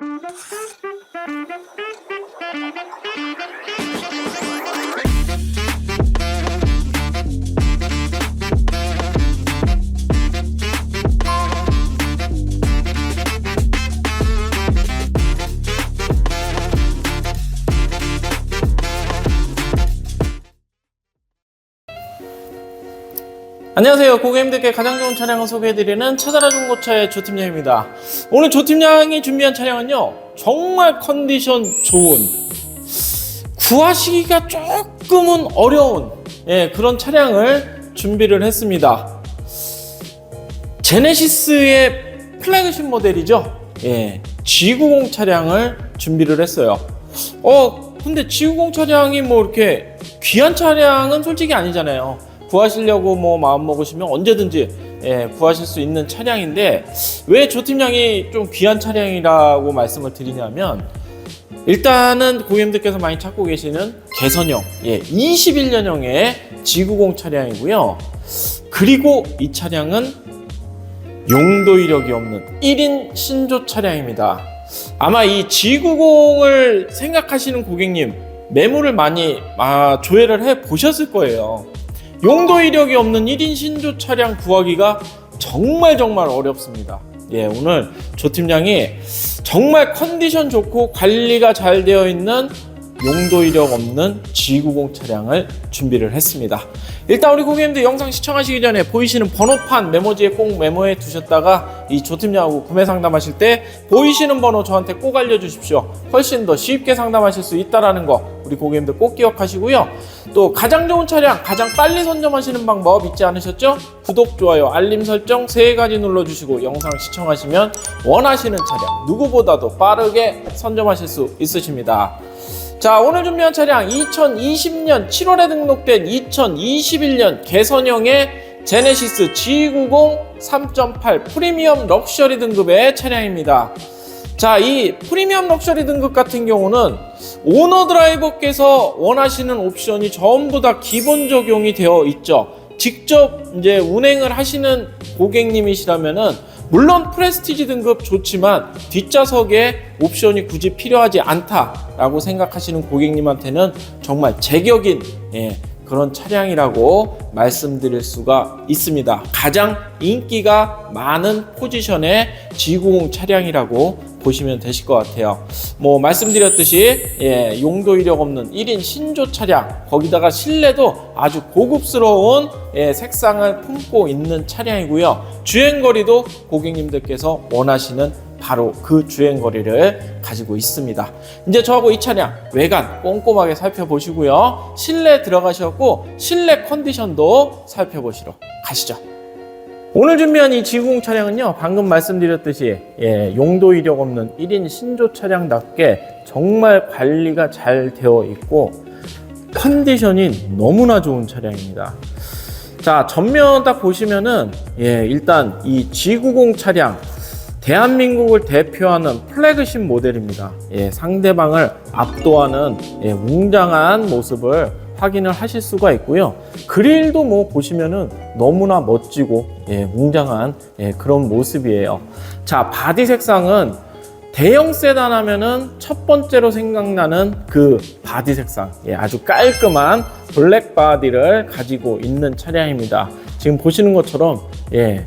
Thank you. 안녕하세요. 고객님들께 가장 좋은 차량을 소개해드리는 찾아라 중고차의 조팀장입니다. 오늘 조팀장이 준비한 차량은요, 정말 컨디션 좋은, 구하시기가 조금은 어려운, 예, 그런 차량을 준비를 했습니다. 제네시스의 플래그십 모델이죠. 예, G90 차량을 준비를 했어요. 어, 근데 G90 차량이 뭐 이렇게 귀한 차량은 솔직히 아니잖아요. 구하시려고 뭐 마음 먹으시면 언제든지 예, 구하실 수 있는 차량인데 왜 조 팀장이 좀 귀한 차량이라고 말씀을 드리냐면 일단은 고객님들께서 많이 찾고 계시는 개선형 예, 21년형의 G90 차량이고요. 그리고 이 차량은 용도 이력이 없는 1인 신조 차량입니다. 아마 이 G90을 생각하시는 고객님 매물을 많이 아, 조회를 해 보셨을 거예요. 용도 이력이 없는 1인 신조 차량 구하기가 정말 정말 어렵습니다. 예, 오늘 조 팀장이 정말 컨디션 좋고 관리가 잘 되어 있는 용도 이력 없는 G90 차량을 준비를 했습니다. 일단 우리 고객님들 영상 시청하시기 전에 보이시는 번호판 메모지에 꼭 메모해 두셨다가 이 조팀장하고 구매 상담하실 때 보이시는 번호 저한테 꼭 알려주십시오. 훨씬 더 쉽게 상담하실 수 있다라는 거 우리 고객님들 꼭 기억하시고요. 또 가장 좋은 차량, 가장 빨리 선점하시는 방법 잊지 않으셨죠? 구독, 좋아요, 알림 설정 세 가지 눌러주시고 영상 시청하시면 원하시는 차량 누구보다도 빠르게 선점하실 수 있으십니다. 자 오늘 준비한 차량 2020년 7월에 등록된 2021년 개선형의 제네시스 G90 3.8 프리미엄 럭셔리 등급의 차량입니다. 자, 이 프리미엄 럭셔리 등급 같은 경우는 오너 드라이버께서 원하시는 옵션이 전부 다 기본 적용이 되어 있죠. 직접 이제 운행을 하시는 고객님이시라면은 물론 프레스티지 등급 좋지만 뒷좌석에 옵션이 굳이 필요하지 않다라고 생각하시는 고객님한테는 정말 제격인 예, 그런 차량이라고 말씀드릴 수가 있습니다. 가장 인기가 많은 포지션의 G90 차량이라고 보시면 되실 것 같아요. 뭐 말씀드렸듯이 예, 용도 이력 없는 1인 신조 차량 거기다가 실내도 아주 고급스러운 예, 색상을 품고 있는 차량이고요. 주행거리도 고객님들께서 원하시는 바로 그 주행거리를 가지고 있습니다. 이제 저하고 이 차량 외관 꼼꼼하게 살펴보시고요. 실내 들어가셨고 실내 컨디션도 살펴보시러 가시죠. 오늘 준비한 이 G90 차량은요, 방금 말씀드렸듯이, 예, 용도 이력 없는 1인 신조 차량답게 정말 관리가 잘 되어 있고, 컨디션이 너무나 좋은 차량입니다. 자, 전면 딱 보시면은, 예, 일단 이 G90 차량, 대한민국을 대표하는 플래그십 모델입니다. 예, 상대방을 압도하는 예, 웅장한 모습을 확인을 하실 수가 있고요. 그릴도 뭐 보시면은 너무나 멋지고 예, 웅장한 예, 그런 모습이에요. 자, 바디 색상은 대형 세단 하면은 첫 번째로 생각나는 그 바디 색상. 예, 아주 깔끔한 블랙 바디를 가지고 있는 차량입니다. 지금 보시는 것처럼 예,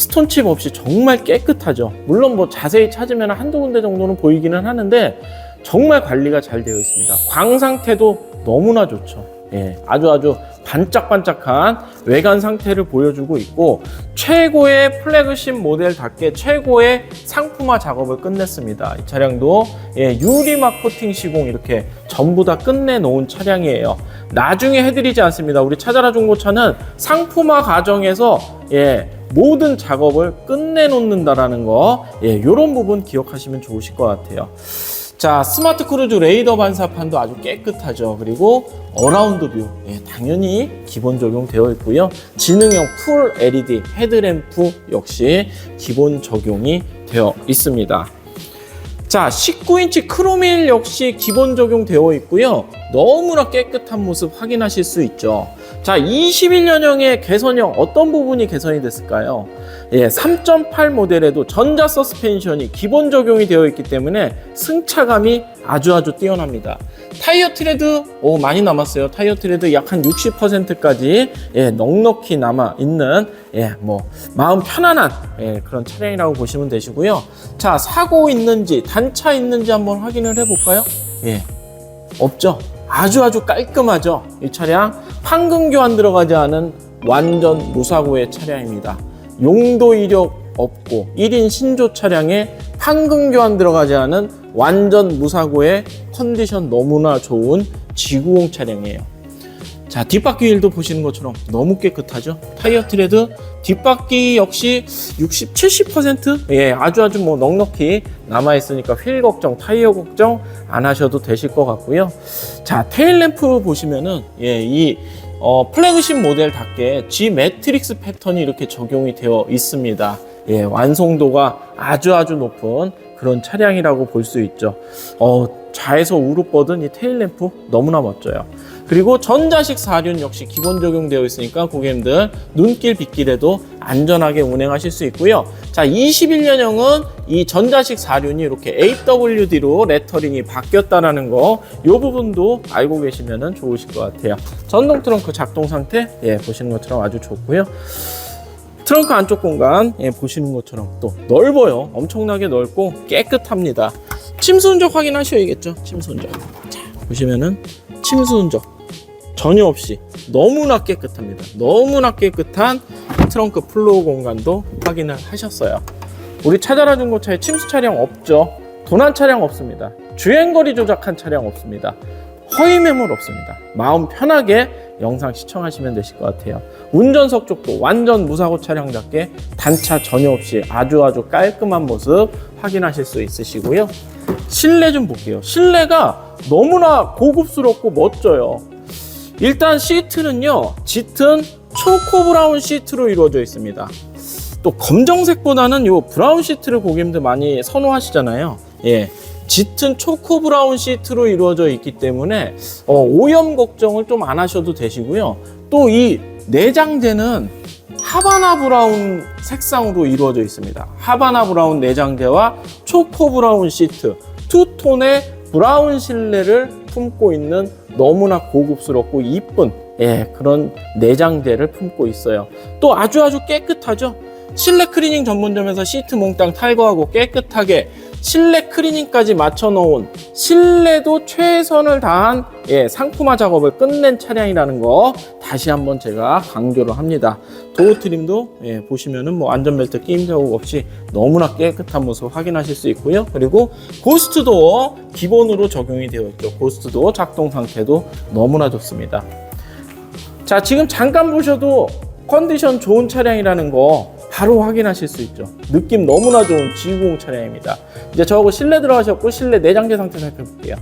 스톤칩 없이 정말 깨끗하죠. 물론 뭐 자세히 찾으면 한두 군데 정도는 보이기는 하는데 정말 관리가 잘 되어 있습니다. 광 상태도 너무나 좋죠. 예, 아주 아주 반짝반짝한 외관 상태를 보여주고 있고 최고의 플래그십 모델답게 최고의 상품화 작업을 끝냈습니다. 이 차량도 예, 유리막 코팅 시공 이렇게 전부 다 끝내놓은 차량이에요. 나중에 해드리지 않습니다. 우리 찾아라 중고차는 상품화 과정에서 예, 모든 작업을 끝내놓는다라는 거, 예, 이런 부분 기억하시면 좋으실 것 같아요. 자, 스마트 크루즈 레이더 반사판도 아주 깨끗하죠. 그리고 어라운드 뷰, 예, 당연히 기본 적용되어 있고요. 지능형 풀 LED 헤드램프 역시 기본 적용이 되어 있습니다. 자, 19인치 크로밀 역시 기본 적용되어 있고요. 너무나 깨끗한 모습 확인하실 수 있죠. 자, 21년형의 개선형 어떤 부분이 개선이 됐을까요? 예, 3.8 모델에도 전자 서스펜션이 기본 적용이 되어 있기 때문에 승차감이 아주 아주 뛰어납니다. 타이어 트레드 오 많이 남았어요. 타이어 트레드 약 한 60%까지 예, 넉넉히 남아 있는 예, 뭐 마음 편안한 예, 그런 차량이라고 보시면 되시고요. 자, 사고 있는지 단차 있는지 한번 확인을 해 볼까요? 예. 없죠. 아주 아주 깔끔하죠. 이 차량 판금 교환 들어가지 않은 완전 무사고의 차량입니다. 용도 이력 없고 1인 신조 차량에 판금 교환 들어가지 않은 완전 무사고의 컨디션 너무나 좋은 지구공 차량이에요. 자, 뒷바퀴 휠도 보시는 것처럼 너무 깨끗하죠. 타이어 트레드 뒷바퀴 역시 60, 70% 예, 아주 아주 뭐 넉넉히 남아 있으니까 휠 걱정, 타이어 걱정 안 하셔도 되실 것 같고요. 자, 테일 램프 보시면은 예, 이 어, 플래그십 모델답게 G 매트릭스 패턴이 이렇게 적용이 되어 있습니다. 예, 완성도가 아주 아주 높은 그런 차량이라고 볼 수 있죠. 어, 좌에서 우로 뻗은 이 테일 램프 너무나 멋져요. 그리고 전자식 사륜 역시 기본 적용되어 있으니까 고객님들 눈길 빗길에도 안전하게 운행하실 수 있고요. 자, 21년형은 이 전자식 사륜이 이렇게 AWD로 레터링이 바뀌었다라는 거, 이 부분도 알고 계시면 좋으실 것 같아요. 전동 트렁크 작동 상태, 예, 보시는 것처럼 아주 좋고요. 트렁크 안쪽 공간 예, 보시는 것처럼 또 넓어요. 엄청나게 넓고 깨끗합니다. 침수 흔적 확인하셔야겠죠. 침수 흔적. 자, 보시면은 침수 흔적 전혀 없이 너무나 깨끗합니다. 너무나 깨끗한 트렁크 플로우 공간도 확인을 하셨어요. 우리 찾아라 중고차에 침수 차량 없죠. 도난 차량 없습니다. 주행거리 조작한 차량 없습니다. 허위 매물 없습니다. 마음 편하게 영상 시청하시면 되실 것 같아요. 운전석 쪽도 완전 무사고 차량답게 단차 전혀 없이 아주 아주 깔끔한 모습 확인하실 수 있으시고요. 실내 좀 볼게요. 실내가 너무나 고급스럽고 멋져요. 일단 시트는요, 짙은 초코 브라운 시트로 이루어져 있습니다. 또 검정색보다는 요 브라운 시트를 고객님들 많이 선호하시잖아요. 예. 짙은 초코 브라운 시트로 이루어져 있기 때문에 어, 오염 걱정을 좀 안 하셔도 되시고요. 또 이 내장재는 하바나 브라운 색상으로 이루어져 있습니다. 하바나 브라운 내장재와 초코 브라운 시트, 투톤의 브라운 실내를 품고 있는 너무나 고급스럽고 이쁜 예, 그런 내장재를 품고 있어요. 또 아주 아주 깨끗하죠. 실내 클리닝 전문점에서 시트 몽땅 탈거하고 깨끗하게 실내 클리닝까지 맞춰놓은 실내도 최선을 다한 예, 상품화 작업을 끝낸 차량이라는 거 다시 한번 제가 강조를 합니다. 도어 트림도 예, 보시면은 뭐 안전벨트 끼임 자국 없이 너무나 깨끗한 모습 확인하실 수 있고요. 그리고 고스트 도어 기본으로 적용이 되어 있죠. 고스트 도어 작동 상태도 너무나 좋습니다. 자, 지금 잠깐 보셔도 컨디션 좋은 차량이라는 거 바로 확인하실 수 있죠. 느낌 너무나 좋은 G90 차량입니다. 이제 저하고 실내 들어가셨고 실내 내장재 상태 살펴볼게요.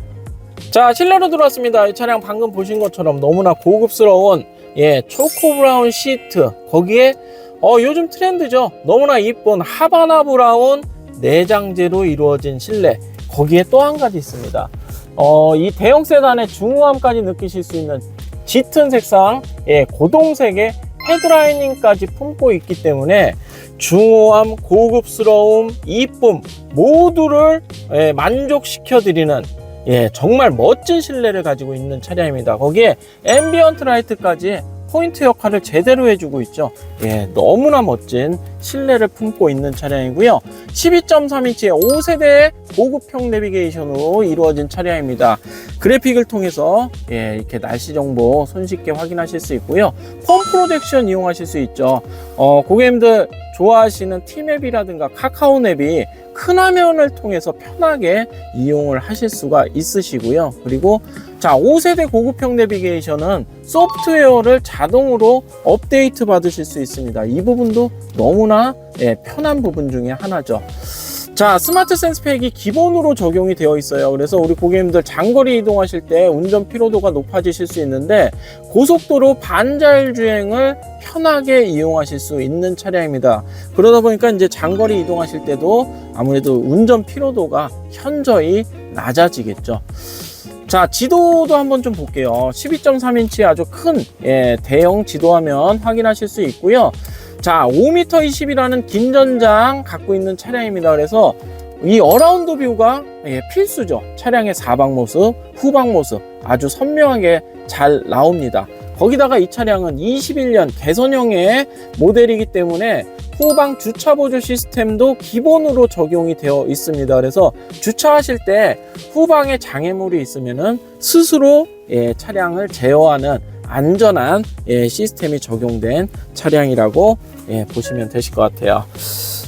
자, 실내로 들어왔습니다. 이 차량 방금 보신 것처럼 너무나 고급스러운 예, 초코 브라운 시트. 거기에 어, 요즘 트렌드죠. 너무나 이쁜 하바나 브라운 내장재로 이루어진 실내. 거기에 또 한 가지 있습니다. 어, 이 대형 세단의 중후함까지 느끼실 수 있는 짙은 색상, 예, 고동색의 헤드라이닝까지 품고 있기 때문에 중후함, 고급스러움, 이쁨 모두를 예, 만족시켜 드리는 예, 정말 멋진 실내를 가지고 있는 차량입니다. 거기에 앰비언트 라이트까지 포인트 역할을 제대로 해주고 있죠. 예, 너무나 멋진 실내를 품고 있는 차량이고요. 12.3인치의 5세대 고급형 내비게이션으로 이루어진 차량입니다. 그래픽을 통해서 예, 이렇게 날씨 정보 손쉽게 확인하실 수 있고요. 펌 프로젝션 이용하실 수 있죠. 어, 고객님들 좋아하시는 티맵이라든가 카카오맵이 큰 화면을 통해서 편하게 이용을 하실 수가 있으시고요. 그리고 자, 5세대 고급형 내비게이션은 소프트웨어를 자동으로 업데이트 받으실 수 있습니다. 이 부분도 너무나 예, 편한 부분 중에 하나죠. 자, 스마트 센스 팩이 기본으로 적용이 되어 있어요. 그래서 우리 고객님들 장거리 이동하실 때 운전 피로도가 높아지실 수 있는데 고속도로 반자율 주행을 편하게 이용하실 수 있는 차량입니다. 그러다 보니까 이제 장거리 이동하실 때도 아무래도 운전 피로도가 현저히 낮아지겠죠. 자, 지도도 한번 좀 볼게요. 12.3인치 아주 큰 예, 대형 지도화면 확인하실 수 있고요. 자, 5m 20이라는 긴 전장 갖고 있는 차량입니다. 그래서 이 어라운드 뷰가 예, 필수죠. 차량의 사방 모습, 후방 모습 아주 선명하게 잘 나옵니다. 거기다가 이 차량은 21년 개선형의 모델이기 때문에 후방 주차 보조 시스템도 기본으로 적용이 되어 있습니다. 그래서 주차하실 때 후방에 장애물이 있으면은 스스로 예, 차량을 제어하는 안전한 예, 시스템이 적용된 차량이라고 예, 보시면 되실 것 같아요.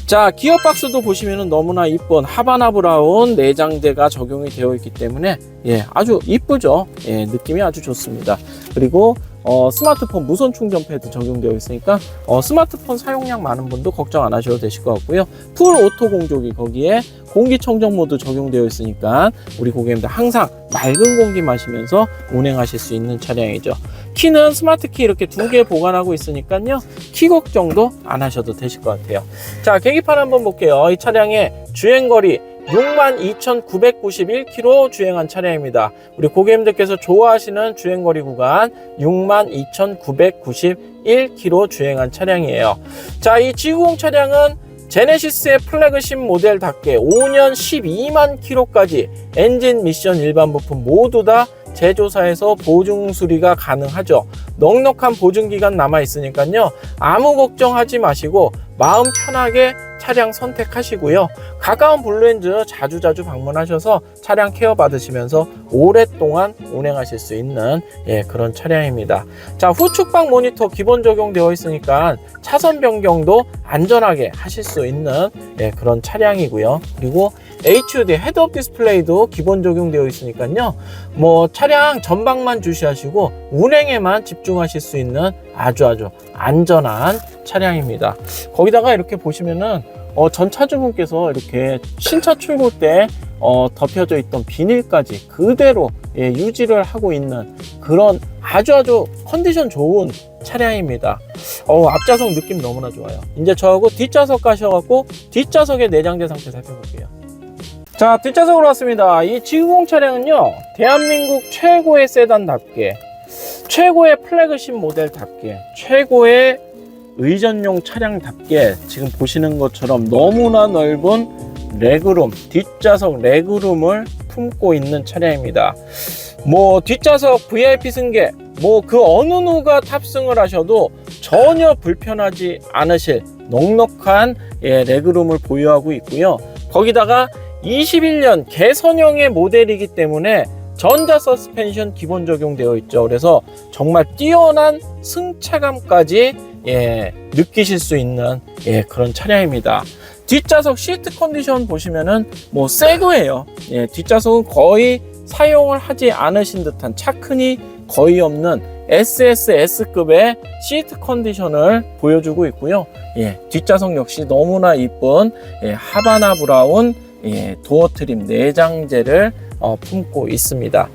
자, 기어 박스도 보시면은 너무나 이쁜 하바나 브라운 내장재가 적용이 되어 있기 때문에 예, 아주 이쁘죠. 예, 느낌이 아주 좋습니다. 그리고 어, 스마트폰 무선 충전 패드 적용되어 있으니까 어, 스마트폰 사용량 많은 분도 걱정 안 하셔도 되실 것 같고요. 풀 오토 공조기 거기에 공기청정 모드 적용되어 있으니까 우리 고객님들 항상 맑은 공기 마시면서 운행하실 수 있는 차량이죠. 키는 스마트 키 이렇게 두 개 보관하고 있으니까요. 키 걱정도 안 하셔도 되실 것 같아요. 자, 계기판 한번 볼게요. 이 차량의 주행거리 62,991km 주행한 차량입니다. 우리 고객님들께서 좋아하시는 주행거리 구간 62,991km 주행한 차량이에요. 자, 이 G90 차량은 제네시스의 플래그십 모델답게 5년 12만 킬로까지 엔진 미션 일반 부품 모두 다 제조사에서 보증 수리가 가능하죠. 넉넉한 보증 기간 남아 있으니까요. 아무 걱정하지 마시고 마음 편하게 차량 선택하시고요. 가까운 블루엔즈 자주자주 방문하셔서 차량 케어 받으시면서 오랫동안 운행하실 수 있는 예, 그런 차량입니다. 자, 후측방 모니터 기본 적용되어 있으니까 차선 변경도 안전하게 하실 수 있는 예, 그런 차량이고요. 그리고 HUD 헤드업 디스플레이도 기본 적용되어 있으니까요. 뭐 차량 전방만 주시하시고 운행에만 집중하실 수 있는 아주 아주 안전한 차량입니다. 거기다가 이렇게 보시면은 어, 전 차주분께서 이렇게 신차 출고 때 어, 덮여져 있던 비닐까지 그대로 예, 유지를 하고 있는 그런 아주 아주 컨디션 좋은 차량입니다. 어, 앞좌석 느낌 너무나 좋아요. 이제 저하고 뒷좌석 가셔갖고 뒷좌석의 내장재 상태 살펴볼게요. 자, 뒷좌석으로 왔습니다. 이 G90 차량은요, 대한민국 최고의 세단답게, 최고의 플래그십 모델답게, 최고의 의전용 차량답게 지금 보시는 것처럼 너무나 넓은 레그룸, 뒷좌석 레그룸을 품고 있는 차량입니다. 뭐 뒷좌석 VIP 승객, 뭐 그 어느 누가 탑승을 하셔도 전혀 불편하지 않으실 넉넉한 예, 레그룸을 보유하고 있고요. 거기다가 21년 개선형의 모델이기 때문에 전자 서스펜션 기본 적용되어 있죠. 그래서 정말 뛰어난 승차감까지 예, 느끼실 수 있는 예, 그런 차량입니다. 뒷좌석 시트 컨디션 보시면은 뭐 새거예요. 예, 뒷좌석은 거의 사용을 하지 않으신 듯한 차큰이 거의 없는 SSS급의 시트 컨디션을 보여주고 있고요. 예, 뒷좌석 역시 너무나 이쁜 예, 하바나 브라운 예, 도어 트림 내장재를 어, 품고 있습니다.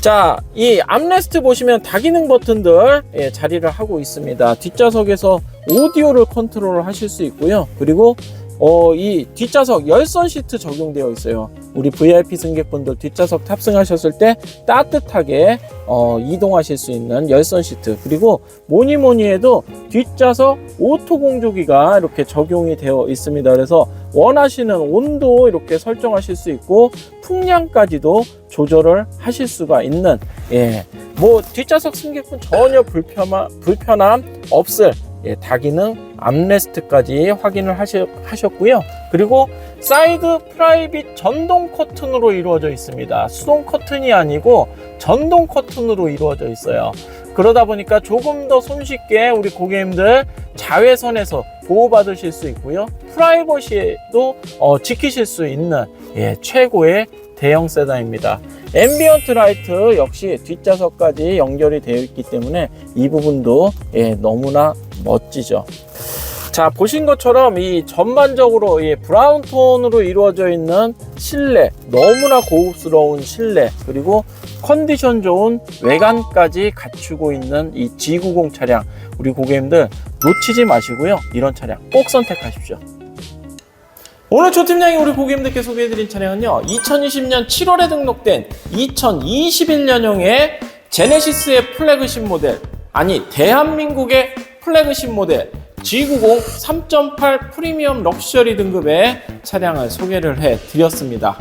자, 이 암레스트 보시면 다기능 버튼들 예, 자리를 하고 있습니다. 뒷좌석에서 오디오를 컨트롤 하실 수 있고요. 그리고 어, 이 뒷좌석 열선 시트 적용되어 있어요. 우리 VIP 승객분들 뒷좌석 탑승하셨을 때 따뜻하게 어, 이동하실 수 있는 열선 시트 그리고 뭐니 뭐니 해도 뒷좌석 오토 공조기가 이렇게 적용이 되어 있습니다. 그래서 원하시는 온도 이렇게 설정하실 수 있고 풍량까지도 조절을 하실 수가 있는 예, 뭐 뒷좌석 승객분 전혀 불편함, 불편함 없을 예, 다기능 암레스트까지 확인을 하시, 하셨고요. 그리고 사이드 프라이빗 전동 커튼으로 이루어져 있습니다. 수동 커튼이 아니고 전동 커튼으로 이루어져 있어요. 그러다 보니까 조금 더 손쉽게 우리 고객님들 자외선에서 보호받으실 수 있고요. 프라이버시도 어, 지키실 수 있는 예, 최고의 대형 세단입니다. 앰비언트 라이트 역시 뒷좌석까지 연결이 되어 있기 때문에 이 부분도 예, 너무나 멋지죠. 자 보신 것처럼 이 전반적으로 이 브라운 톤으로 이루어져 있는 실내 너무나 고급스러운 실내 그리고 컨디션 좋은 외관까지 갖추고 있는 이 G90 차량. 우리 고객님들 놓치지 마시고요. 이런 차량 꼭 선택하십시오. 오늘 조 팀장이 우리 고객님들께 소개해드린 차량은요 2020년 7월에 등록된 2021년형의 제네시스의 플래그십 모델 아니 대한민국의 플래그십 모델 G90 3.8 프리미엄 럭셔리 등급의 차량을 소개를 해 드렸습니다.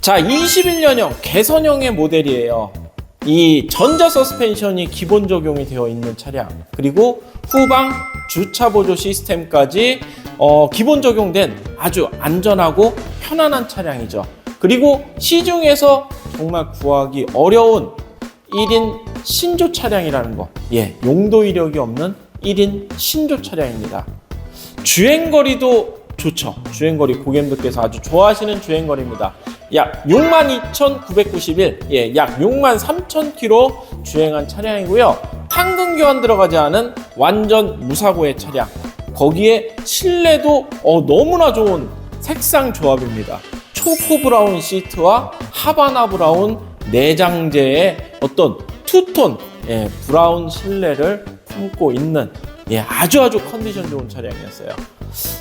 자, 21년형 개선형의 모델이에요. 이 전자 서스펜션이 기본 적용이 되어 있는 차량, 그리고 후방 주차 보조 시스템까지 어, 기본 적용된 아주 안전하고 편안한 차량이죠. 그리고 시중에서 정말 구하기 어려운 1인 신조 차량이라는 거. 예, 용도 이력이 없는 1인 신조 차량입니다. 주행거리도 좋죠. 주행거리 고객님들께서 아주 좋아하시는 주행거리입니다. 약 62,991, 예, 약 63,000km 주행한 차량이고요. 황금 교환 들어가지 않은 완전 무사고의 차량. 거기에 실내도 어, 너무나 좋은 색상 조합입니다. 초코 브라운 시트와 하바나 브라운 내장재의 어떤 투톤 예, 브라운 실내를 품고 있는 예, 아주 아주 컨디션 좋은 차량이었어요.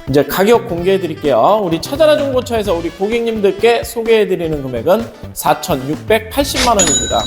이제 가격 공개해 드릴게요. 우리 찾아라 중고차에서 우리 고객님들께 소개해 드리는 금액은 4,680만 원입니다.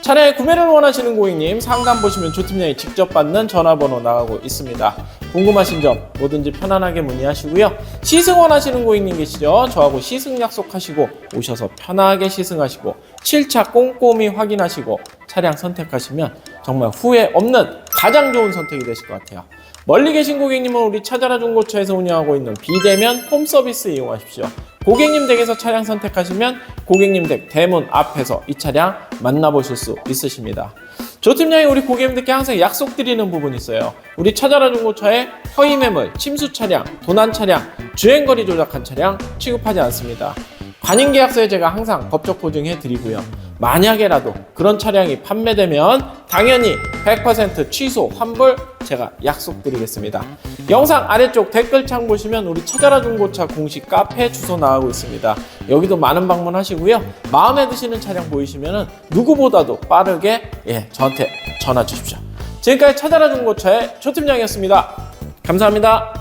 차량의 구매를 원하시는 고객님 상담 보시면 조팀장이 직접 받는 전화번호 나가고 있습니다. 궁금하신 점 뭐든지 편안하게 문의하시고요. 시승 원하시는 고객님 계시죠? 저하고 시승 약속하시고 오셔서 편하게 시승하시고 실차 꼼꼼히 확인하시고 차량 선택하시면 정말 후회 없는 가장 좋은 선택이 되실 것 같아요. 멀리 계신 고객님은 우리 찾아라 중고차에서 운영하고 있는 비대면 홈 서비스 이용하십시오. 고객님 댁에서 차량 선택하시면 고객님 댁 대문 앞에서 이 차량 만나보실 수 있으십니다. 조 팀장이 우리 고객님들께 항상 약속드리는 부분이 있어요. 우리 찾아라 중고차에 허위 매물, 침수 차량, 도난 차량, 주행거리 조작한 차량 취급하지 않습니다. 관인 계약서에 제가 항상 법적 보증해 드리고요. 만약에라도 그런 차량이 판매되면 당연히 100% 취소 환불 제가 약속드리겠습니다. 영상 아래쪽 댓글창 보시면 우리 찾아라 중고차 공식 카페 주소 나가고 있습니다. 여기도 많은 방문하시고요. 마음에 드시는 차량 보이시면 누구보다도 빠르게 예, 저한테 전화 주십시오. 지금까지 찾아라 중고차의 조 팀장이었습니다. 감사합니다.